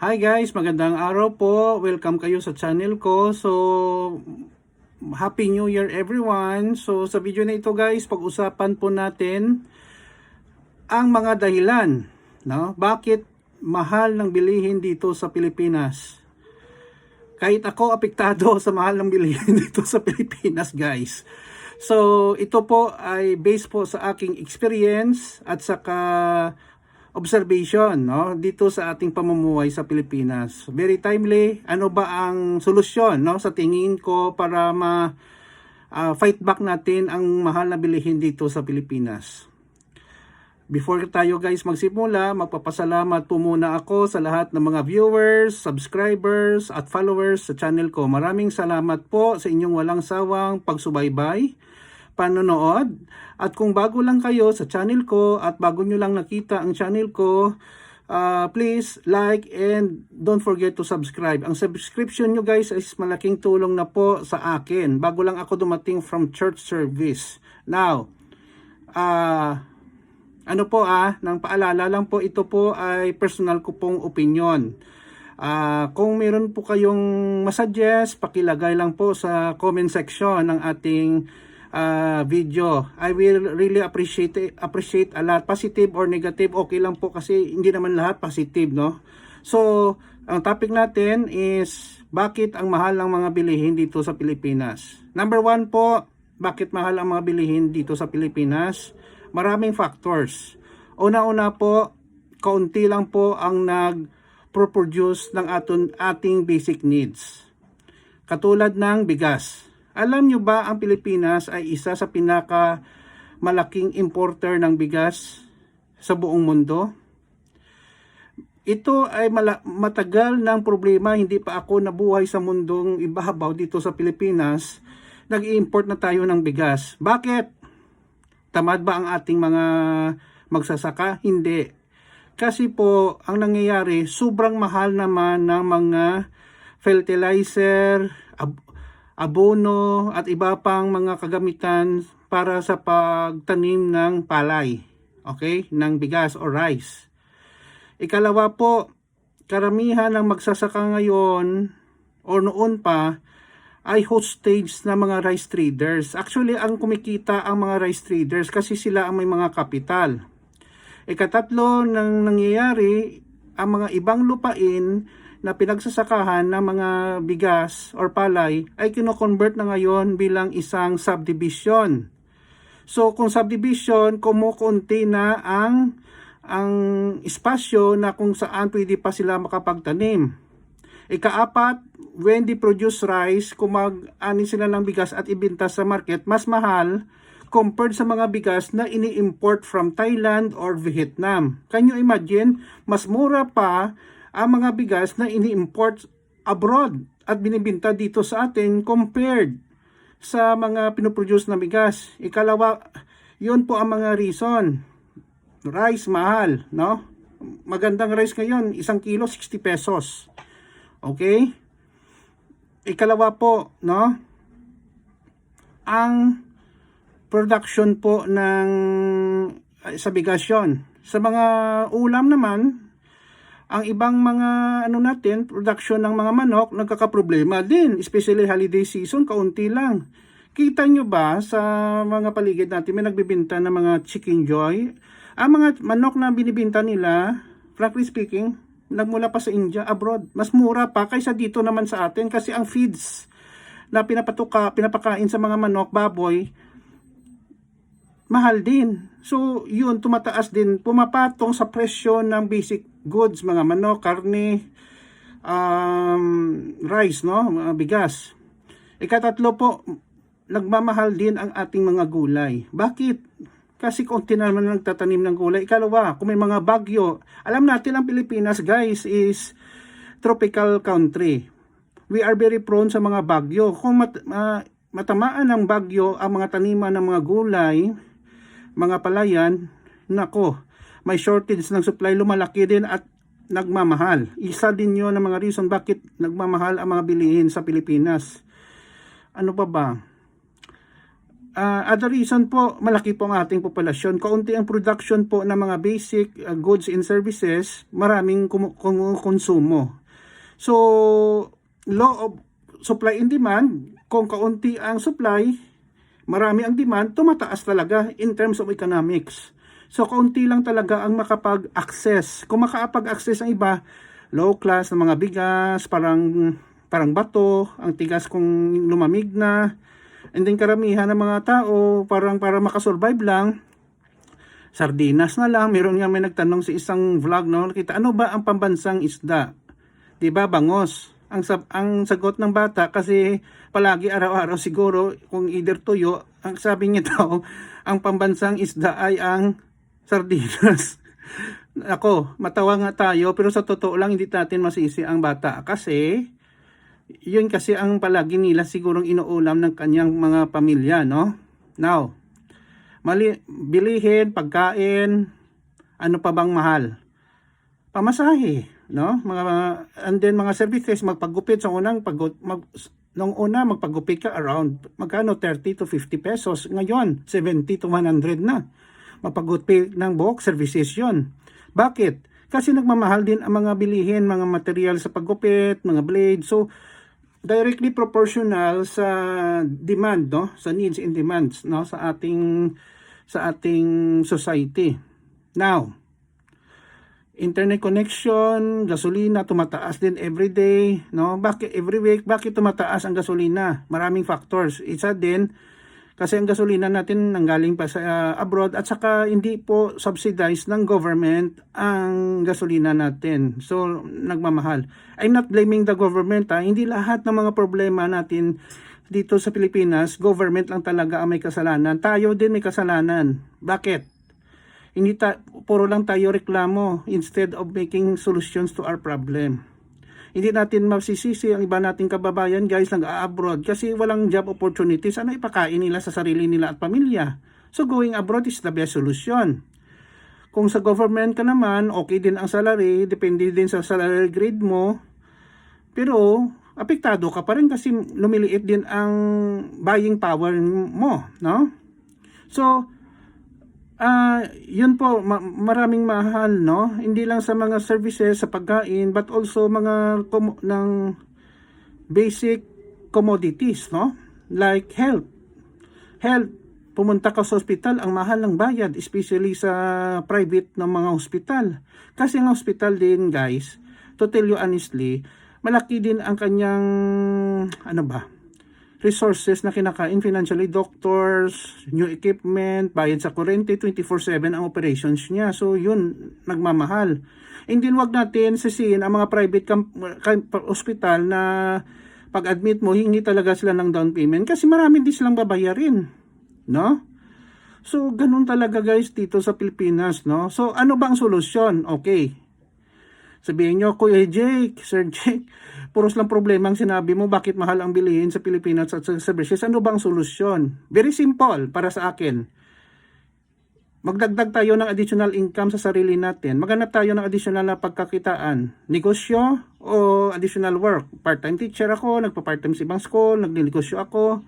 Hi guys, magandang araw po. Welcome kayo sa channel ko. So, Happy New Year everyone. So, sa video na ito guys, pag-usapan po natin ang mga dahilan, no? Bakit mahal ng bilihin dito sa Pilipinas? Kahit ako apektado sa mahal ng bilihin dito sa Pilipinas, guys. So, ito po ay based po sa aking experience at saka observation no dito sa ating pamumuhay sa Pilipinas. Very timely. Ano ba ang solusyon no sa tingin ko para ma ah, fight back natin ang mahal na bilihin dito sa Pilipinas? Before tayo guys magsimula, magpapasalamat po muna ako sa lahat ng mga viewers, subscribers at followers sa channel ko. Maraming salamat po sa inyong walang sawang pagsubaybay, panonood. At kung bago lang kayo sa channel ko at bago nyo lang nakita ang channel ko, uh, please like and don't forget to subscribe. Ang subscription nyo guys is malaking tulong na po sa akin. Bago lang ako dumating from church service. Now, ah... ano po ah, nang paalala lang po, ito po ay personal ko pong opinion. Ah, kung meron po kayong masuggest, pakilagay lang po sa comment section ng ating ah, video. I will really appreciate appreciate a lot positive or negative. Okay lang po kasi hindi naman lahat positive, no? So, ang topic natin is bakit ang mahal ng mga bilihin dito sa Pilipinas. Number one po, bakit mahal ang mga bilihin dito sa Pilipinas? Maraming factors. Una-una po, kaunti lang po ang nag-produce ng aton, ating basic needs. Katulad ng bigas. Alam nyo ba ang Pilipinas ay isa sa pinaka malaking importer ng bigas sa buong mundo? Ito ay matagal ng problema, hindi pa ako nabuhay sa mundong ibabaw dito sa Pilipinas. Nag-import na tayo ng bigas. Bakit? Tamad ba ang ating mga magsasaka? Hindi. Kasi po, ang nangyayari, sobrang mahal naman ng mga fertilizer, abono, at iba pang mga kagamitan para sa pagtanim ng palay. Okay? Ng bigas o rice. Ikalawa po, karamihan ng magsasaka ngayon o noon pa ay hostage na mga rice traders. Actually, ang kumikita ang mga rice traders kasi sila ang may mga kapital. Ikatatlo nang nangyayari, ang mga ibang lupain na pinagsasakahan ng mga bigas or palay ay kino-convert na ngayon bilang isang subdivision. So kung subdivision, kumukunti na ang ang espasyo na kung saan pwede pa sila makapagtanim. Ikaapat, when they produce rice, kung mag-ani sila ng bigas at ibinta sa market, mas mahal compared sa mga bigas na ini-import from Thailand or Vietnam. Can you imagine? Mas mura pa ang mga bigas na ini-import abroad at binibinta dito sa atin compared sa mga pinoproduce na bigas. Ikalawa, yun po ang mga reason. Rice mahal, no? Magandang rice ngayon, isang kilo 60 pesos. Okay? Ikalawa po, no? Ang production po ng sa bigas yun. Sa mga ulam naman, ang ibang mga ano natin, production ng mga manok, nagkakaproblema din. Especially holiday season, kaunti lang. Kita nyo ba sa mga paligid natin, may nagbibinta ng mga chicken joy? Ang mga manok na binibinta nila, frankly speaking, nagmula pa sa India, abroad. Mas mura pa kaysa dito naman sa atin kasi ang feeds na pinapatuka, pinapakain sa mga manok, baboy, mahal din. So, yun, tumataas din, pumapatong sa presyo ng basic goods, mga manok, karne, um, rice, no? Mga bigas. Ikatatlo po, nagmamahal din ang ating mga gulay. Bakit? Kasi konti naman ang nagtatanim ng gulay. Ikalawa, kung may mga bagyo, alam natin ang Pilipinas, guys, is tropical country. We are very prone sa mga bagyo. Kung mat, ma- matamaan ng bagyo ang mga taniman ng mga gulay, mga palayan, nako, may shortage ng supply, lumalaki din at nagmamahal. Isa din yun ang mga reason bakit nagmamahal ang mga bilihin sa Pilipinas. Ano pa ba? Ah, other reason po, malaki po ang ating populasyon. Kaunti ang production po ng mga basic ah, goods and services, maraming kum-. So, law of supply and demand, kung kaunti ang supply, marami ang demand, tumataas talaga in terms of economics. So, kaunti lang talaga ang makapag-access. Kung makapag-access ang iba, low class na mga bigas, parang parang bato, ang tigas kung lumamig na, And then karamihan ng mga tao, parang para makasurvive lang, sardinas na lang. Meron nga may nagtanong sa isang vlog, no? Nakita, ano ba ang pambansang isda? 'Di ba bangos? Ang, sab- ang sagot ng bata, kasi palagi araw-araw siguro, kung either tuyo, ang sabi niya daw, ang pambansang isda ay ang sardinas. Ako, matawa nga tayo, pero sa totoo lang, hindi natin masisi ang bata. Kasi, yun kasi ang palagi nila sigurong inuulam ng kanyang mga pamilya, no? Now, mali, bilihin, pagkain, ano pa bang mahal? Pamasahe, no? Mga, and then mga services, magpagupit sa unang pag, mag, nung una magpagupit ka around magkano 30 to 50 pesos ngayon 70 to 100 na mapagupit ng buhok services yon bakit? Kasi nagmamahal din ang mga bilihin mga material sa paggupit mga blade so directly proportional sa demand no? Sa needs and demands no? Sa ating sa ating society. Now internet connection gasolina tumataas din every day no? Bakit every week bakit tumataas ang gasolina? Maraming factors. Isa din kasi ang gasolina natin nanggaling pa sa uh, abroad at saka hindi po subsidized ng government ang gasolina natin. So nagmamahal. I'm not blaming the government ha. Hindi lahat ng mga problema natin dito sa Pilipinas, government lang talaga ang may kasalanan. Tayo din may kasalanan. Bakit? Hindi ta puro lang tayo reklamo instead of making solutions to our problem hindi natin masisisi ang iba nating kababayan guys nag-abroad kasi walang job opportunities. Ano ipakain nila sa sarili nila at pamilya? So going abroad is the best solution. Kung sa government ka naman okay din ang salary depende din sa salary grade mo. Pero apektado ka pa rin kasi lumiliit din ang buying power mo no? So uh, yun po, ma- maraming mahal, no? Hindi lang sa mga services, sa pagkain, but also mga ng basic commodities, no? Like health. Health, pumunta ka sa ospital, ang mahal ng bayad, especially sa private ng mga ospital. Kasi ang ospital din, guys, to tell you honestly, malaki din ang kanyang, ano ba, resources na kinakain financially, doctors, new equipment, bayad sa kurente, 24-7 ang operations niya. So yun, nagmamahal. And then wag natin sisihin ang mga private hospital na pag-admit mo, hingi talaga sila ng down payment kasi marami din silang babayarin. No? So, ganun talaga guys dito sa Pilipinas, no? So, ano bang solusyon? Okay. Sabihin nyo, Kuya Jake, Sir Jake, puros lang problema ang sinabi mo, bakit mahal ang bilihin sa Pilipinas at sa services? Ano bang solusyon? Very simple para sa akin. Magdagdag tayo ng additional income sa sarili natin. Maghanap tayo ng additional na pagkakitaan. Negosyo o additional work. Part-time teacher ako, nagpa-part-time sa ibang school, nagnegosyo ako,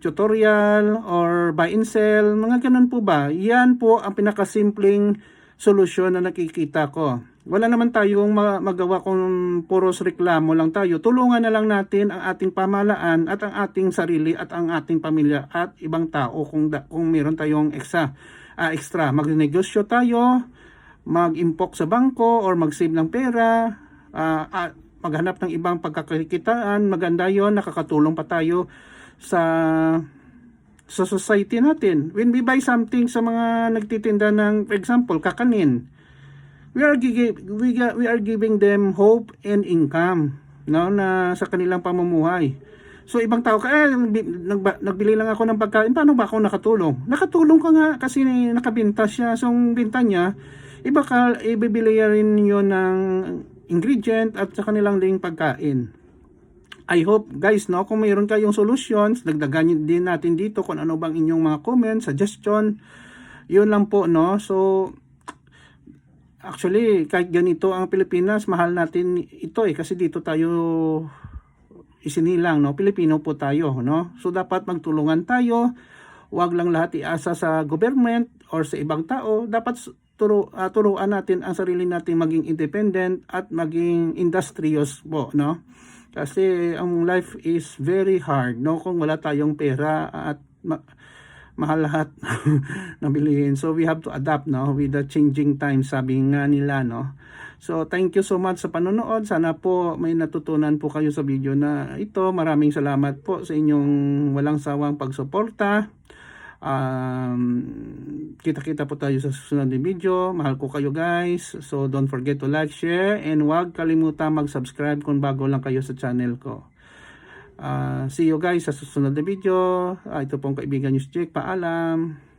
tutorial or buy and sell, mga ganun po ba? Yan po ang pinakasimpleng solusyon na nakikita ko. Wala naman tayong magawa kung puros reklamo lang tayo. Tulungan na lang natin ang ating pamalaan at ang ating sarili at ang ating pamilya at ibang tao kung, da, kung meron tayong extra. Uh, extra. Magnegosyo tayo, mag-impok sa bangko or mag-save ng pera, uh, uh, maghanap ng ibang pagkakakitaan. Maganda yon nakakatulong pa tayo sa sa society natin. When we buy something sa mga nagtitinda ng, example, kakanin, we are, we, we are giving them hope and income no, na sa kanilang pamumuhay. So ibang tao ka, eh, nag, nagbili lang ako ng pagkain, paano ba ako nakatulong? Nakatulong ka nga kasi nakabinta siya. So ang binta niya, iba ka, ibibili rin yun ng ingredient at sa kanilang ding pagkain. I hope guys no kung mayroon kayong solutions, dagdagan din natin dito kung ano bang inyong mga comments, suggestion. Yun lang po no. So actually kahit ganito ang Pilipinas, mahal natin ito eh kasi dito tayo isinilang no. Pilipino po tayo no. So dapat magtulungan tayo. wag lang lahat iasa sa government or sa ibang tao. Dapat turo, ah, turuan natin ang sarili natin maging independent at maging industrious po, no? Kasi ang life is very hard, no? Kung wala tayong pera at mahal lahat na bilihin. So we have to adapt no with the changing times sabi nga nila no. So thank you so much sa panonood. Sana po may natutunan po kayo sa video na ito. Maraming salamat po sa inyong walang sawang pagsuporta. Um, kita-kita po tayo sa susunod na video. Mahal ko kayo guys. So don't forget to like, share, and huwag kalimutan mag-subscribe kung bago lang kayo sa channel ko. Ah, see you guys sa susunod na video. Ah, ito pong kaibigan nyo si Jake. Paalam.